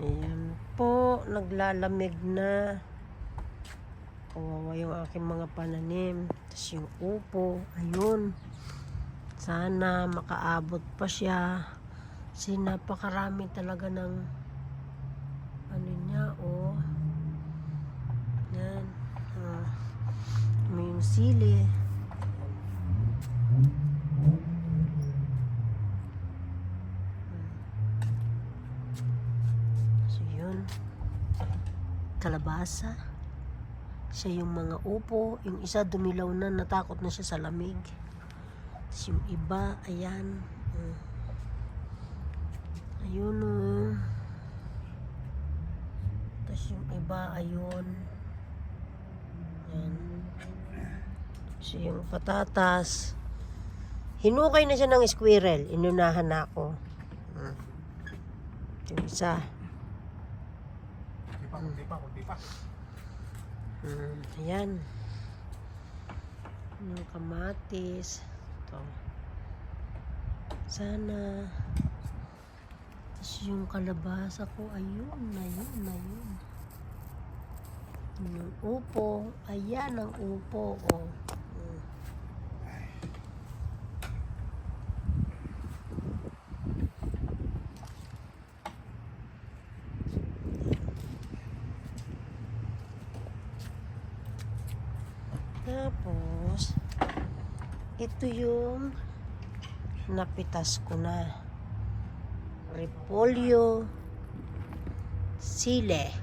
Ayan po, naglalamig na. Kawawa yung aking mga pananim. Tapos yung upo, ayun. Sana makaabot pa siya. Kasi napakarami talaga ng ano niya, oh. Yan. Ah. May yung sili. Kalabasa. Siya yung mga upo. Yung isa dumilaw na, natakot na siya sa lamig. Tapos yung iba, ayan. Mm. Ayun oh. Tapos yung iba, ayun. Yan. So yung patatas. Hinukay na siya ng squirrel. Inunahan na ako. Mm. Yung isa. Pa, kunti pa, kunti pa. Mm, ayan. Yung kamatis. Ito. Sana. Tapos yung kalabasa ko, ayun, ayun, ayun. Yung upo, ayan ang upo. Oh. Mm. Tapos, ito yung napitas ko na. Repolyo, sile.